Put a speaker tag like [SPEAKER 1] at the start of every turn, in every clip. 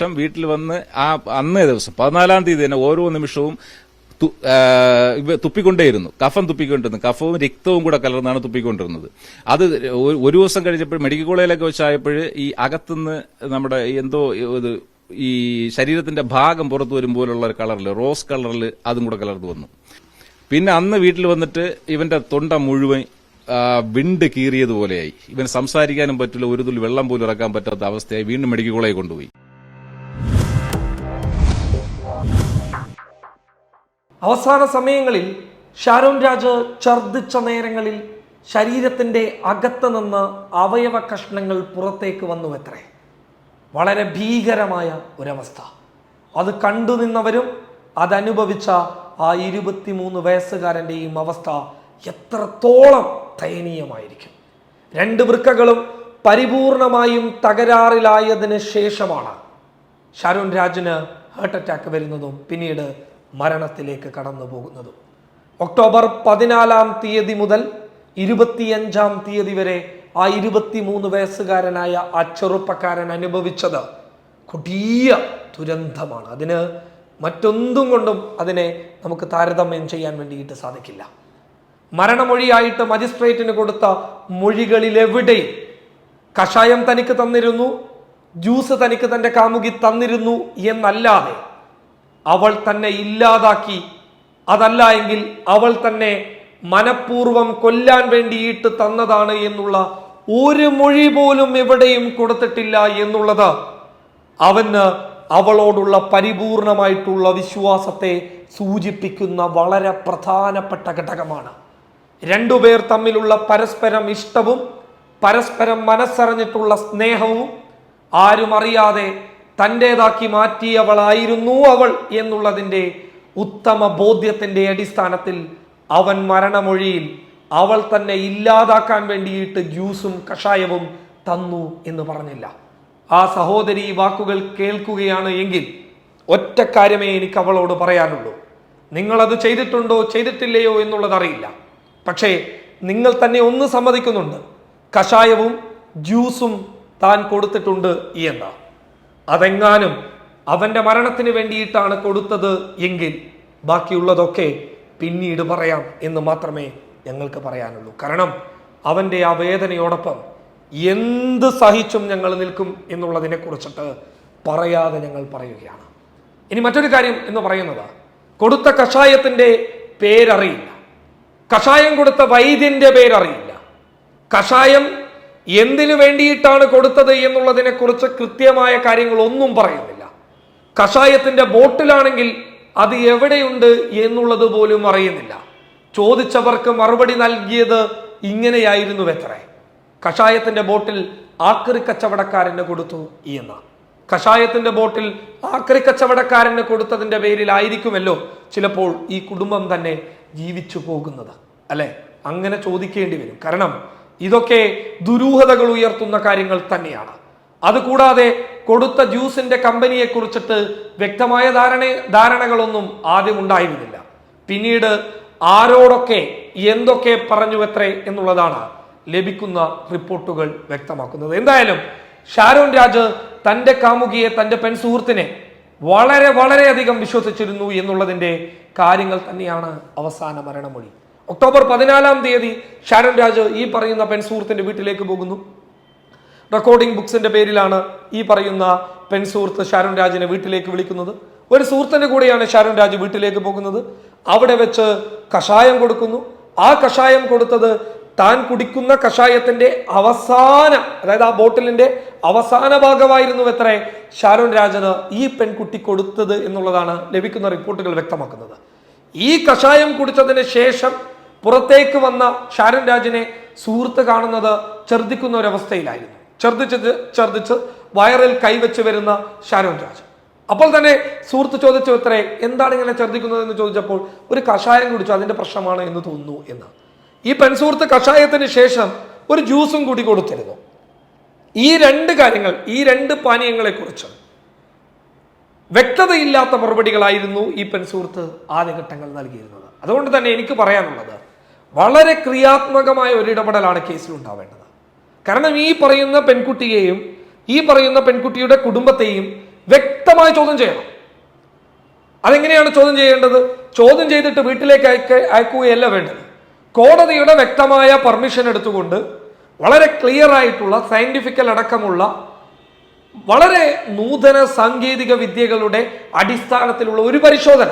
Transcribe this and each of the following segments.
[SPEAKER 1] ശേഷം വീട്ടിൽ വന്ന് ആ അന്നേ ദിവസം പതിനാലാം തീയതി തന്നെ ഓരോ നിമിഷവും തുപ്പിക്കൊണ്ടേയിരുന്നു. കഫം തുപ്പിക്കൊണ്ടിരുന്നു. കഫവും രക്തവും കൂടെ കലർന്നാണ് തുപ്പിക്കൊണ്ടിരുന്നത്. അത് ഒരു- ദിവസം കഴിഞ്ഞപ്പോൾ മെഡിക്കൽ കോളേജിലൊക്കെ വെച്ചായപ്പോൾ ഈ അകത്തുനിന്ന് നമ്മുടെ എന്തോ ഇത് ഈ ശരീരത്തിന്റെ ഭാഗം പുറത്തു വരുമ്പോലുള്ള ഒരു കളറിൽ റോസ് കളറിൽ അതും കൂടെ കലർന്നു വന്നു. പിന്നെ അന്ന് വീട്ടിൽ വന്നിട്ട് ഇവന്റെ തൊണ്ട മുഴുവൻ വിണ്ട് കീറിയതുപോലെയായി. ഇവൻ സംസാരിക്കാനും പറ്റില്ല ഒരു തുള്ളി വെള്ളം പോലും ഇറക്കാൻ പറ്റാത്ത അവസ്ഥയായി വീണ്ടും മെഡിക്കൽ കോളേജിൽ കൊണ്ടുപോയി.
[SPEAKER 2] അവസാന സമയങ്ങളിൽ ഷാരോൺ രാജ് ഛർദിച്ച നേരങ്ങളിൽ ശരീരത്തിന്റെ അകത്ത് നിന്ന് അവയവ കഷ്ണങ്ങൾ പുറത്തേക്ക് വന്നു എത്രേ വളരെ ഭീകരമായ ഒരവസ്ഥ. അത് കണ്ടു നിന്നവരും അതനുഭവിച്ച ആ ഇരുപത്തിമൂന്ന് വയസ്സുകാരന്റെയും അവസ്ഥ എത്രത്തോളം ദയനീയമായിരിക്കും. രണ്ട് വൃക്കകളും പരിപൂർണമായും തകരാറിലായതിന് ശേഷമാണ് ഷാരോൺ രാജിന് ഹാർട്ട് അറ്റാക്ക് വരുന്നതും പിന്നീട് മരണത്തിലേക്ക് കടന്നു പോകുന്നത് ഒക്ടോബർ പതിനാലാം തീയതി മുതൽ ഇരുപത്തിയഞ്ചാം തീയതി വരെ ആ ഇരുപത്തിമൂന്ന് വയസ്സുകാരനായ ആ ചെറുപ്പക്കാരൻ അനുഭവിച്ചത് കൊടിയ ദുരന്തമാണ്. അതിന് മറ്റൊന്നും കൊണ്ടും അതിനെ നമുക്ക് താരതമ്യം ചെയ്യാൻ വേണ്ടിയിട്ട് സാധിക്കില്ല. മരണമൊഴിയായിട്ട് മജിസ്ട്രേറ്റിന് കൊടുത്ത മൊഴികളിലെവിടെയും കഷായം തനിക്ക് തന്നിരുന്നു ജ്യൂസ് തനിക്ക് തന്റെ കാമുകി തന്നിരുന്നു എന്നല്ലാതെ അവൾ തന്നെ ഇല്ലാതാക്കി. അതല്ല എങ്കിൽ അവൾ തന്നെ മനഃപൂർവം കൊല്ലാൻ വേണ്ടിയിട്ട് തന്നതാണ് എന്നുള്ള ഒരു മൊഴി പോലും എവിടെയും കൊടുത്തിട്ടില്ല എന്നുള്ളത് അവന് അവളോടുള്ള പരിപൂർണമായിട്ടുള്ള വിശ്വാസത്തെ സൂചിപ്പിക്കുന്ന വളരെ പ്രധാനപ്പെട്ട ഘടകമാണ്. രണ്ടുപേർ തമ്മിലുള്ള പരസ്പരം ഇഷ്ടവും പരസ്പരം മനസ്സറിഞ്ഞിട്ടുള്ള സ്നേഹവും ആരും അറിയാതെ തന്റെതാക്കി മാറ്റിയവളായിരുന്നു അവൾ എന്നുള്ളതിന്റെ ഉത്തമ ബോധ്യത്തിന്റെ അടിസ്ഥാനത്തിൽ അവൻ മരണമൊഴിയിൽ അവൾ തന്നെ ഇല്ലാതാക്കാൻ വേണ്ടിയിട്ട് ജ്യൂസും കഷായവും തന്നു എന്ന് പറഞ്ഞില്ല. ആ സഹോദരി വാക്കുകൾ കേൾക്കുകയാണ് എങ്കിൽ ഒറ്റ കാര്യമേ എനിക്ക് അവളോട് പറയാനുള്ളൂ. നിങ്ങളത് ചെയ്തിട്ടുണ്ടോ ചെയ്തിട്ടില്ലയോ എന്നുള്ളതറിയില്ല പക്ഷേ നിങ്ങൾ തന്നെ ഒന്ന് സമ്മതിക്കുന്നുണ്ട്. കഷായവും ജ്യൂസും താൻ കൊടുത്തിട്ടുണ്ട് എന്ന്. അതെങ്ങാനും അവന്റെ മരണത്തിന് വേണ്ടിയിട്ടാണ് കൊടുത്തത് എങ്കിൽ ബാക്കിയുള്ളതൊക്കെ പിന്നീട് പറയാം എന്ന് മാത്രമേ ഞങ്ങൾക്ക് പറയാനുള്ളൂ. കാരണം അവന്റെ ആ വേദനയോടൊപ്പം എന്ത് സഹിച്ചും ഞങ്ങൾ നിൽക്കും എന്നുള്ളതിനെ കുറിച്ചിട്ട് പറയാതെ ഞങ്ങൾ പറയുകയാണ്. ഇനി മറ്റൊരു കാര്യം എന്ന് പറയുന്നത് കൊടുത്ത കഷായത്തിന്റെ പേരറിയില്ല. കഷായം കൊടുത്ത വൈദ്യന്റെ പേരറിയില്ല. കഷായം എന്തിനു വേണ്ടിയിട്ടാണ് കൊടുത്തത് എന്നുള്ളതിനെ കുറിച്ച് കൃത്യമായ കാര്യങ്ങളൊന്നും പറയുന്നില്ല. കഷായത്തിന്റെ ബോട്ടിലാണെങ്കിൽ അത് എവിടെയുണ്ട് എന്നുള്ളത് പോലും അറിയുന്നില്ല. ചോദിച്ചവർക്ക് മറുപടി നൽകിയത് ഇങ്ങനെയായിരുന്നു എത്രേ കഷായത്തിന്റെ ബോട്ടിൽ ആക്രി കച്ചവടക്കാരന് കൊടുത്തു എന്ന. കഷായത്തിന്റെ ബോട്ടിൽ ആക്രി കച്ചവടക്കാരന് കൊടുത്തതിന്റെ പേരിലായിരിക്കുമല്ലോ ചിലപ്പോൾ ഈ കുടുംബം തന്നെ ജീവിച്ചു പോകുന്നത്. അല്ലെ? അങ്ങനെ ചോദിക്കേണ്ടി വരും. കാരണം ഇതൊക്കെ ദുരൂഹതകൾ ഉയർത്തുന്ന കാര്യങ്ങൾ തന്നെയാണ്. അതുകൂടാതെ കൊടുത്ത ജ്യൂസിന്റെ കമ്പനിയെ കുറിച്ചിട്ട് വ്യക്തമായ ധാരണ ധാരണകളൊന്നും ആദ്യം ഉണ്ടായിരുന്നില്ല. പിന്നീട് ആരോടൊക്കെ എന്തൊക്കെ പറഞ്ഞു എത്രേ എന്നുള്ളതാണ് ലഭിക്കുന്ന റിപ്പോർട്ടുകൾ വ്യക്തമാക്കുന്നത്. എന്തായാലും ഷാരോൺ രാജ് തന്റെ കാമുകിയെ തന്റെ പെൺ സുഹൃത്തിനെ വളരെ വളരെയധികം വിശ്വസിച്ചിരുന്നു എന്നുള്ളതിന്റെ കാര്യങ്ങൾ തന്നെയാണ് അവസാന മരണമൊഴി. ഒക്ടോബർ പതിനാലാം തീയതി ഷാരൻ രാജ് ഈ പറയുന്ന പെൺ സുഹൃത്തിന്റെ വീട്ടിലേക്ക് പോകുന്നു. റെക്കോർഡിംഗ് ബുക്സിന്റെ പേരിലാണ് ഈ പറയുന്ന പെൺ സുഹൃത്ത് ഷാരോൺ രാജിനെ വീട്ടിലേക്ക് വിളിക്കുന്നത്. ഒരു സുഹൃത്തിന്റെ കൂടെയാണ് ഷാരൻ രാജ് വീട്ടിലേക്ക് പോകുന്നത്. അവിടെ വെച്ച് കഷായം കൊടുക്കുന്നു. ആ കഷായം കൊടുത്തത് താൻ കുടിക്കുന്ന കഷായത്തിന്റെ അവസാന അതായത് ആ ബോട്ടിലിന്റെ അവസാന ഭാഗമായിരുന്നു എത്ര? ഷാരോൺ രാജന് ഈ പെൺകുട്ടി കൊടുത്തത് എന്നുള്ളതാണ് ലഭിക്കുന്ന റിപ്പോർട്ടുകൾ വ്യക്തമാക്കുന്നത്. ഈ കഷായം കുടിച്ചതിന് ശേഷം പുറത്തേക്ക് വന്ന ഷാരൻ രാജിനെ സുഹൃത്ത് കാണുന്നത് ഛർദിക്കുന്ന ഒരവസ്ഥയിലായിരുന്നു ഛർദിച്ച് ഛർദിച്ച് വയറിൽ കൈവച്ച് വരുന്ന ഷാരോൺ രാജ്. അപ്പോൾ തന്നെ സുഹൃത്ത് ചോദിച്ചു എത്രേ എന്താണ് ഇങ്ങനെ ഛർദിക്കുന്നത് എന്ന് ചോദിച്ചപ്പോൾ ഒരു കഷായം കുടിച്ചു. അതിന്റെ പ്രശ്നമാണ് എന്ന് തോന്നുന്നു എന്ന്. ഈ പെൺസുഹൃത്ത് കഷായത്തിന് ശേഷം ഒരു ജ്യൂസും കൂടി കൊടുത്തിരുന്നു. ഈ രണ്ട് കാര്യങ്ങൾ ഈ രണ്ട് പാനീയങ്ങളെക്കുറിച്ച് വ്യക്തതയില്ലാത്ത മറുപടികളായിരുന്നു ഈ പെൺസുഹൃത്ത് ആദ്യഘട്ടങ്ങൾ നൽകിയിരുന്നത്. അതുകൊണ്ട് തന്നെ എനിക്ക് പറയാനുള്ളത് വളരെ ക്രിയാത്മകമായ ഒരു ഇടപെടലാണ് കേസിൽ ഉണ്ടാവേണ്ടത്. കാരണം ഈ പറയുന്ന പെൺകുട്ടിയെയും ഈ പറയുന്ന പെൺകുട്ടിയുടെ കുടുംബത്തെയും വ്യക്തമായി ചോദ്യം ചെയ്യണം. അതെങ്ങനെയാണ് ചോദ്യം ചെയ്യേണ്ടത്? ചോദ്യം ചെയ്തിട്ട് വീട്ടിലേക്ക് അയക്ക അയക്കുകയല്ല വേണ്ടത്. കോടതിയുടെ വ്യക്തമായ പെർമിഷൻ എടുത്തുകൊണ്ട് വളരെ ക്ലിയർ ആയിട്ടുള്ള സയന്റിഫിക്കൽ അടക്കമുള്ള വളരെ നൂതന സാങ്കേതിക വിദ്യകളുടെ അടിസ്ഥാനത്തിലുള്ള ഒരു പരിശോധന.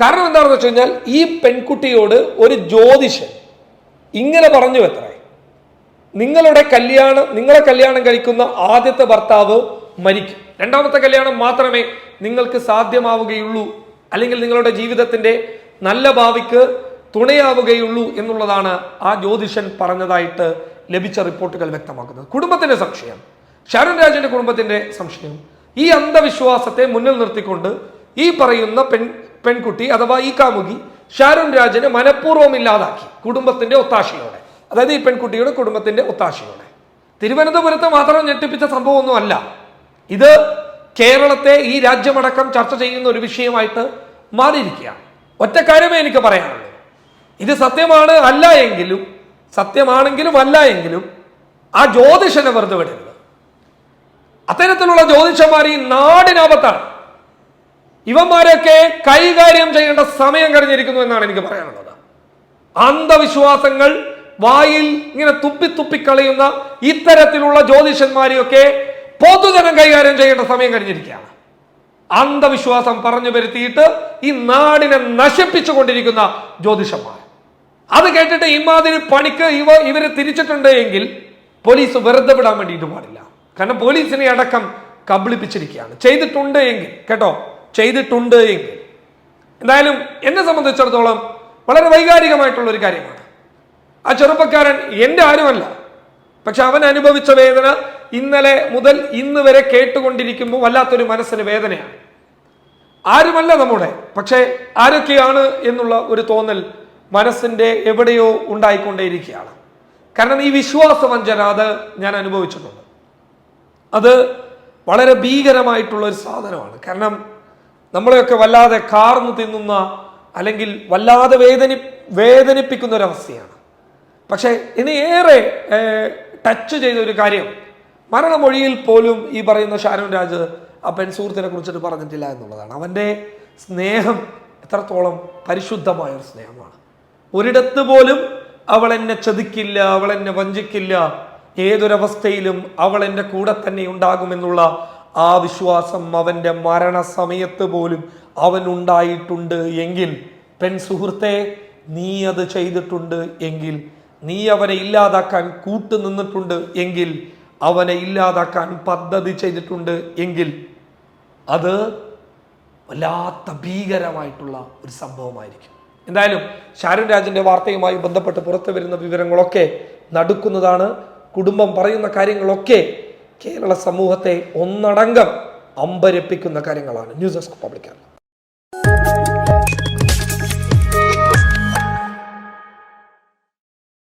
[SPEAKER 2] കാരണം എന്താണെന്ന് വെച്ച് കഴിഞ്ഞാൽ ഈ പെൺകുട്ടിയോട് ഒരു ജ്യോതിഷൻ ഇങ്ങനെ പറഞ്ഞു എത്രേ നിങ്ങളുടെ കല്യാണം നിങ്ങളെ കല്യാണം കഴിക്കുന്ന ആദ്യത്തെ ഭർത്താവ് മരിക്കും. രണ്ടാമത്തെ കല്യാണം മാത്രമേ നിങ്ങൾക്ക് സാധ്യമാവുകയുള്ളൂ. അല്ലെങ്കിൽ നിങ്ങളുടെ ജീവിതത്തിന്റെ നല്ല ഭാവിക്ക് തുണയാവുകയുള്ളൂ എന്നുള്ളതാണ് ആ ജ്യോതിഷൻ പറഞ്ഞതായിട്ട് ലഭിച്ച റിപ്പോർട്ടുകൾ വ്യക്തമാക്കുന്നത്. കുടുംബത്തിന്റെ സംശയം. ഷാരൻ രാജന്റെ കുടുംബത്തിന്റെ സംശയം. ഈ അന്ധവിശ്വാസത്തെ മുന്നിൽ നിർത്തിക്കൊണ്ട് ഈ പറയുന്ന പെൺ പെൺകുട്ടി അഥവാ ഈ കാമുകി ഷാരുൺ രാജനെ മനഃപൂർവം ഇല്ലാതാക്കി കുടുംബത്തിന്റെ ഒത്താശയോടെ. അതായത് ഈ പെൺകുട്ടിയുടെ കുടുംബത്തിന്റെ ഒത്താശയോടെ. തിരുവനന്തപുരത്ത് മാത്രം ഞെട്ടിപ്പിച്ച സംഭവമൊന്നും അല്ല ഇത് കേരളത്തെ ഈ രാജ്യമടക്കം ചർച്ച ചെയ്യുന്ന ഒരു വിഷയമായിട്ട് മാറിയിരിക്കുകയാണ്. ഒറ്റ കാര്യമേ എനിക്ക് പറയാനുള്ളൂ. ഇത് സത്യമാണ് അല്ല എങ്കിലും സത്യമാണെങ്കിലും അല്ല എങ്കിലും ആ ജ്യോതിഷനെ വെറുതെ വിടരുത്. അത്തരത്തിലുള്ള ജ്യോതിഷന്മാർ ഈ നാടിനാപത്താണ് ഇവന്മാരെയൊക്കെ കൈകാര്യം ചെയ്യേണ്ട സമയം കഴിഞ്ഞിരിക്കുന്നു എന്നാണ് എനിക്ക് പറയാനുള്ളത്. അന്ധവിശ്വാസങ്ങൾ വായിൽ ഇങ്ങനെ തുപ്പി തുപ്പി കളയുന്ന ഇത്തരത്തിലുള്ള ജ്യോതിഷന്മാരെയൊക്കെ പൊതുജനം കൈകാര്യം ചെയ്യേണ്ട സമയം കഴിഞ്ഞിരിക്കുകയാണ്. അന്ധവിശ്വാസം പറഞ്ഞു വരുത്തിയിട്ട് ഈ നാടിനെ നശിപ്പിച്ചു കൊണ്ടിരിക്കുന്ന ജ്യോതിഷന്മാർ. അത് കേട്ടിട്ട് ഇമാതിരി പണിക്ക് ഇവ ഇവർ തിരിച്ചിട്ടുണ്ട് എങ്കിൽ പോലീസ് വെറുതെ വിടാൻ വേണ്ടിയിട്ട് പാടില്ല. കാരണം പോലീസിനെ അടക്കം കബളിപ്പിച്ചിരിക്കുകയാണ്. ചെയ്തിട്ടുണ്ട് എങ്കിൽ കേട്ടോ? ചെയ്തിട്ടുണ്ട് എങ്കിൽ. എന്തായാലും എന്നെ സംബന്ധിച്ചിടത്തോളം വളരെ വൈകാരികമായിട്ടുള്ള ഒരു കാര്യമാണ്. ആ ചെറുപ്പക്കാരൻ എന്റെ ആരുമല്ല. പക്ഷെ അവൻ അനുഭവിച്ച വേദന ഇന്നലെ മുതൽ ഇന്ന് വരെ കേട്ടുകൊണ്ടിരിക്കുമ്പോൾ വല്ലാത്തൊരു മനസ്സിന് വേദനയാണ്. ആരുമല്ല നമ്മുടെ. പക്ഷേ ആരൊക്കെയാണ് എന്നുള്ള ഒരു തോന്നൽ മനസ്സിന്റെ എവിടെയോ ഉണ്ടായിക്കൊണ്ടേയിരിക്കുകയാണ്. കാരണം ഈ വിശ്വാസവഞ്ചന അത് ഞാൻ അനുഭവിച്ചിട്ടുണ്ട്. അത് വളരെ ഭീകരമായിട്ടുള്ള ഒരു സാധനമാണ്. കാരണം നമ്മളെയൊക്കെ വല്ലാതെ കാർന്നു തിന്നുന്ന അല്ലെങ്കിൽ വല്ലാതെ വേദനി വേദനിപ്പിക്കുന്ന ഒരവസ്ഥയാണ് പക്ഷേ ഇനി ഏറെ ടച്ച് ചെയ്ത ഒരു കാര്യം. മരണമൊഴിയിൽ പോലും ഈ പറയുന്ന ഷാരോൺ രാജ് ആ പെൺ സുഹൃത്തിനെ കുറിച്ചിട്ട് പറഞ്ഞിട്ടില്ല എന്നുള്ളതാണ്. അവന്റെ സ്നേഹം എത്രത്തോളം പരിശുദ്ധമായ ഒരു സ്നേഹമാണ്. ഒരിടത്ത് പോലും അവൾ എന്നെ ചതിക്കില്ല അവൾ എന്നെ വഞ്ചിക്കില്ല ഏതൊരവസ്ഥയിലും അവൾ എന്റെ കൂടെ തന്നെ ഉണ്ടാകുമെന്നുള്ള ആ വിശ്വാസം അവന്റെ മരണസമയത്ത് പോലും അവൻ ഉണ്ടായിട്ടുണ്ട് എങ്കിൽ പെൺ സുഹൃത്തെ നീ അത് ചെയ്തിട്ടുണ്ട് എങ്കിൽ നീ അവനെ ഇല്ലാതാക്കാൻ കൂട്ടുനിന്നിട്ടുണ്ട് എങ്കിൽ അവനെ ഇല്ലാതാക്കാൻ പദ്ധതി ചെയ്തിട്ടുണ്ട് എങ്കിൽ അത് വല്ലാത്ത ഭീകരമായിട്ടുള്ള ഒരു സംഭവമായിരിക്കും. എന്തായാലും ഷാരൂൺ രാജിന്റെ വാർത്തയുമായി ബന്ധപ്പെട്ട് പുറത്തു വരുന്ന വിവരങ്ങളൊക്കെ നടുക്കുന്നതാണ്. കുടുംബം പറയുന്ന കാര്യങ്ങളൊക്കെ കേരള സമൂഹത്തെ ഒന്നടങ്കം അമ്പരപ്പിക്കുന്ന കാര്യങ്ങളാണ് ന്യൂസ് ഡെസ്ക് പബ്ലിക് കേരള.